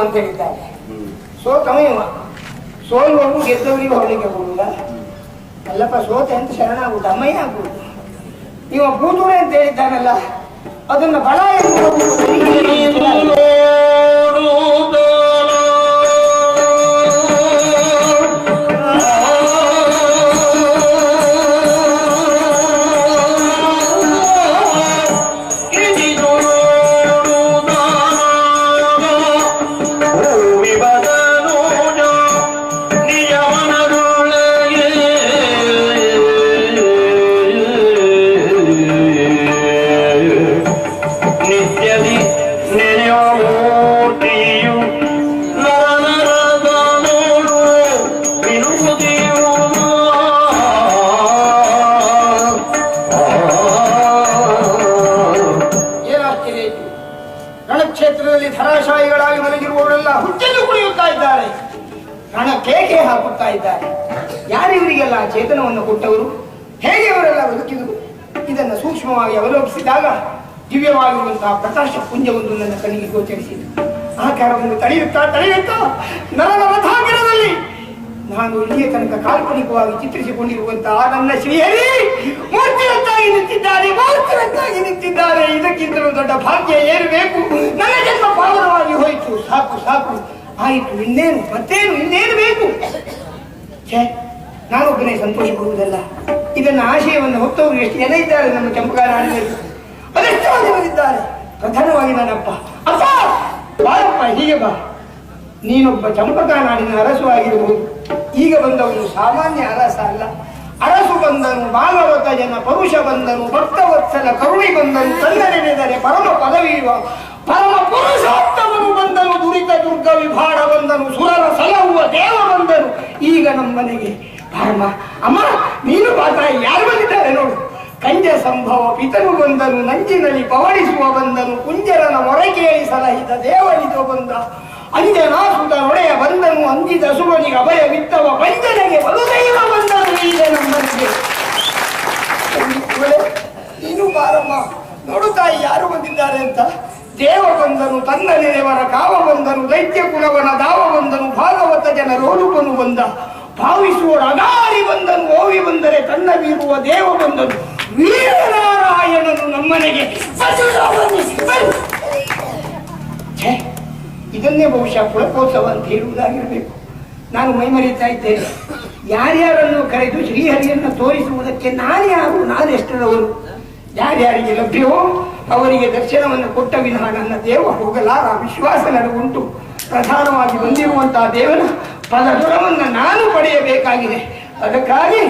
ಅಂತ ಹೇಳಿದ್ದಾರೆ ಸೋ ಇವ ಸೋಲುವವನು ಗೆದ್ದವರಿಗೆ ಹೊರಳಿಗೆ ಹೋಗುದಿಲ್ಲ ಅಲ್ಲಪ್ಪ ಸೋತೆ ಅಂತ ಶರಣಾಗುವುದು ಅಮ್ಮಯ್ಯ ಆಗುವುದು. ಇವ ಪೂತೂರೆ ಅಂತ ಹೇಳಿದ್ದಾನಲ್ಲ ಅದನ್ನ ಬಲ ನಿತ್ಯದಿ ಚೇತನವನ್ನು ಕೊಟ್ಟವರು ಹೇಗೆ ಅವರೆಲ್ಲ ಬದುಕಿದರು? ಇದನ್ನು ಸೂಕ್ಷ್ಮವಾಗಿ ಅವಲೋಕಿಸಿದಾಗ ದಿವ್ಯವಾಗಿರುವಂತಹ ಪ್ರಕಾಶ ಪುಂಜವೊಂದು ನನ್ನ ಕಣ್ಣಿಗೆ ಗೋಚರಿಸಿತು. ಆಕಾರವನ್ನು ತಡೆಯುತ್ತಾ ತಡೆಯುತ್ತಾ ನರನ ರಥಾಗಿರದಲ್ಲಿ ನಾನು ಇಲ್ಲಿಯ ತನಕ ಕಾಲ್ಪನಿಕವಾಗಿ ಚಿತ್ರಿಸಿಕೊಂಡಿರುವಂತಹ ನನ್ನ ಶ್ರೀಹರಿ ಮೂರ್ತಿವಂತಾಗಿ ನಿಂತಿದ್ದಾರೆ ಮೂರ್ತಿವಂತಾಗಿ ನಿಂತಿದ್ದಾರೆ ಇದಕ್ಕಿಂತಲೂ ದೊಡ್ಡ ಭಾಗ್ಯ ಏನು ಬೇಕು? ನನ್ನ ಜನ್ಮ ಪಾವನವಾಗಿ ಹೋಯಿತು. ಸಾಕು ಸಾಕು. ಆಯಿತು, ಇನ್ನೇನು, ಮತ್ತೇನು, ಇನ್ನೇನು ಬೇಕು? ಛೇ ನಾನೊಬ್ಬನೇ ಸಂತೋಷ ಕೊಡುವುದಲ್ಲ ಇದನ್ನ ಆಶಯವನ್ನು ಹೊತ್ತವರು ಎಷ್ಟು ಜನ ಇದ್ದಾರೆ ನಮ್ಮ ಕೆಂಪಗಾರದಲ್ಲಿ ಅದೆಷ್ಟೋ ಜನರಿದ್ದಾರೆ ಪ್ರಧಾನವಾಗಿ ನನ್ನಪ್ಪ, ಅಪ್ಪ, ಬಾರಪ್ಪ, ಹೀಗೆ ಬಾ. ನೀನೊಬ್ಬ ಚಂಪಕ ನಾಡಿನ ಅರಸು ಆಗಿರಬಹುದು. ಈಗ ಬಂದವನು ಸಾಮಾನ್ಯ ಅರಸ ಅಲ್ಲ. ಅರಸು ಬಂದನು ಭಾಗವತ ಜನ, ಪರುಷ ಬಂದನು, ಭಕ್ತವತ್ಸಲ, ಕರುಣಿ ಬಂದನು ತಂದರೆ ಪರಮ ಪದವಿ ಪರಮ ಪುರುಷೋತ್ತಮನು ಬಂದನು, ದುರಿತ ದುರ್ಗ ವಿಭಾಡ ಬಂದನು, ಸುರರ ಸಲಹುವ ದೇವ ಬಂದನು. ಈಗ ನಮ್ಮನೆಗೆ ಬಾರಮ್ಮ. ಅಮ್ಮ, ನೀನು ಮಾತ್ರ ಯಾರು ಬಂದಿದ್ದಾರೆ ನೋಡು. ಕಂಜ ಸಂಭವ ಪಿತನು ಬಂದನು, ನಂಜಿನಲ್ಲಿ ಪವಡಿಸುವ ಬಂದನು, ಕುಂಜರನ ಮೊರೆ ಕೇಳಿ ಸಲಹಿತ ದೇವನಿದು ಬಂದ. ಅಂಜನಾಸುತ ಒಡೆಯ ಬಂದನು ಅಂಜಿದ ಸುಮನಿಗೆ ಅಭಯ ವಿತ್ತವ ಪಂಜನೆಗೆ ಬಲುದೈವ ಬಂದನು ಈಗ ನಮ್ಮನಿಗೆ. ನೀನು ಬಾರಮ್ಮ. ನೋಡು ತಾಯಿ, ಯಾರು ಬಂದಿದ್ದಾರೆ ಅಂತ. ದೇವ ಬಂದನು, ತನ್ನ ನೆನೆವರ ಕಾವ ಬಂದನು, ದೈತ್ಯ ಕುಲವನ ದಾವ ಬಂದನು, ಭಾಗವತ ಜನ ರೋಲುಪನು ಬಂದ. ಭಾವಿಸುವ ಅಗಾರಿ ಬಂದನು, ಓವಿ ಬಂದರೆ ತನ್ನ ಬೀರುವ ದೇವ ಬಂದನು. ವೀರನಾರಾಯಣನು ನಮ್ಮನೆಗೆ ಇದನ್ನೇ ಬಹುಶಃ ಪುಳಕೋತ್ಸವ ಅಂತ ಹೇಳುವುದಾಗಿರಬೇಕು. ನಾನು ಮೈಮರಿತಾ ಇದ್ದೇನೆ. ಯಾರ್ಯಾರನ್ನು ಕರೆದು ಶ್ರೀಹರಿಯನ್ನು ತೋರಿಸುವುದಕ್ಕೆ ನಾನು ಯಾರು ನಾನೆಷ್ಟರವರು ಯಾರ್ಯಾರಿಗೆ ಲಭ್ಯವೋ, ಅವರಿಗೆ ದರ್ಶನವನ್ನು ಕೊಟ್ಟ ವಿಧಾನ ನನ್ನ ದೇವ ಹೋಗಲಾರ ವಿಶ್ವಾಸ ನನಗುಂಟು. ಪ್ರಧಾನವಾಗಿ ಬಂದಿರುವಂತಹ ದೇವನ ಪದದುರವನ್ನು ನಾನು ಪಡೆಯಬೇಕಾಗಿದೆ. ಅದಕ್ಕಾಗಿ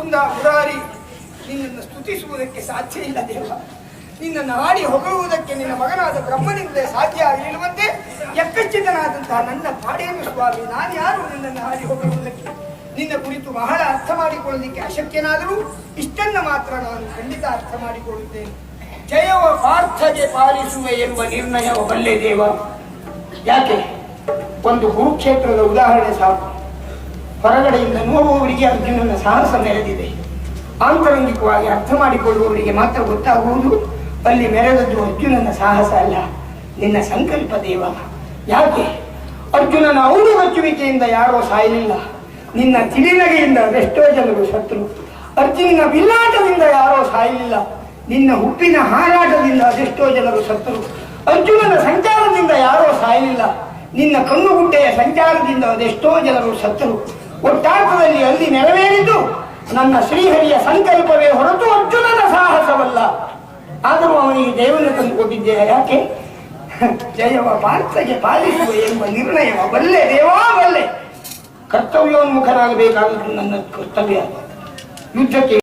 ಮುಕುಂದ ಮುರಾರಿ ನಿನ್ನನ್ನು ಸ್ತುತಿಸುವುದಕ್ಕೆ ಸಾಧ್ಯ ಇಲ್ಲ ದೇವ. ನಿನ್ನನ್ನು ಹಾಡಿ ಹೊಗಳುವುದಕ್ಕೆ ನಿನ್ನ ಮಗನಾದ ಬ್ರಹ್ಮನಿಂದಲೇ ಸಾಧ್ಯ ಹೇಳುವಂತೆ ಎಕ್ಕಚ್ಚಿತನಾದಂತಹ ನನ್ನ ಪಾಡೇನು ಸ್ವಾಮಿ, ನಾನು ಯಾರು ನಿನ್ನನ್ನು ಹಾಡಿ ಹೊಗಳುವುದಕ್ಕೆ? ನಿನ್ನ ಕುರಿತು ಬಹಳ ಅರ್ಥ ಮಾಡಿಕೊಳ್ಳಲಿಕ್ಕೆ ಅಶಕ್ಯನಾದರೂ ಇಷ್ಟನ್ನು ಮಾತ್ರ ನಾನು ಖಂಡಿತ ಅರ್ಥ ಮಾಡಿಕೊಳ್ಳುತ್ತೇನೆ. ಜಯವ ಪಾರ್ಥಗೆ ಪಾಲಿಸುವೆ ಎಂಬ ನಿರ್ಣಯ ಬಲ್ಲೆ ದೇವ. ಯಾಕೆ? ಒಂದು ಕುರುಕ್ಷೇತ್ರದ ಉದಾಹರಣೆ ಸಾಕು. ಹೊರಗಡೆಯಿಂದ ನೋಡುವವರಿಗೆ ಅರ್ಜುನನ ಸಾಹಸ ಮೆರೆದಿದೆ. ಆಂತರಂಗಿಕವಾಗಿ ಅರ್ಥ ಮಾಡಿಕೊಳ್ಳುವವರಿಗೆ ಮಾತ್ರ ಗೊತ್ತಾಗುವುದು, ಅಲ್ಲಿ ಮೆರೆದದ್ದು ಅರ್ಜುನನ ಸಾಹಸ ಅಲ್ಲ. ನಿನ್ನ ಸಂಕಲ್ಪ ದೇವ. ಯಾಕೆ? ಅರ್ಜುನನ ಔಡುಗಚ್ಚುವಿಕೆಯಿಂದ ಯಾರೋ ಸಾಯಲಿಲ್ಲ. ನಿನ್ನ ತಿಳಿನಗೆಯಿಂದ ಅದೆಷ್ಟೋ ಜನರು ಶತ್ರು ಅರ್ಜುನನ ಬಿಲ್ಲಾಟದಿಂದ ಯಾರೋ ಸಾಯಲಿಲ್ಲ. ನಿನ್ನ ಹುಪ್ಪಿನ ಹಾರಾಟದಿಂದ ಅದೆಷ್ಟೋ ಜನರು ಸತ್ತರು. ಅರ್ಜುನನ ಸಂಚಾರದಿಂದ ಯಾರೋ ಸಾಯಲಿಲ್ಲ. ನಿನ್ನ ಕಣ್ಣುಗುಡ್ಡೆಯ ಸಂಚಾರದಿಂದ ಅದೆಷ್ಟೋ ಜನರು ಸತ್ತರು. ಒಟ್ಟಾರ್ಥದಲ್ಲಿ ಅಲ್ಲಿ ನೆರವೇರಿದ್ದು ನನ್ನ ಶ್ರೀಹರಿಯ ಸಂಕಲ್ಪವೇ ಹೊರತು ಅರ್ಜುನನ ಸಾಹಸವಲ್ಲ. ಆದರೂ ಅವನಿಗೆ ದೇವನ ತಂದು ಕೊಟ್ಟಿದ್ದೇನೆ ಯಾಕೆ? ಜಯವ ಪಾರ್ಥಗೆ ಪಾಲಿಸುವ ಎಂಬ ನಿರ್ಣಯವ ಬಲ್ಲೆ, ದೇವಾ ಬಲ್ಲೆ. ಕರ್ತವ್ಯೋನ್ಮುಖನಾಗಬೇಕಾದದ್ದು ನನ್ನ ಕರ್ತವ್ಯ. ಯುದ್ಧಕ್ಕೆ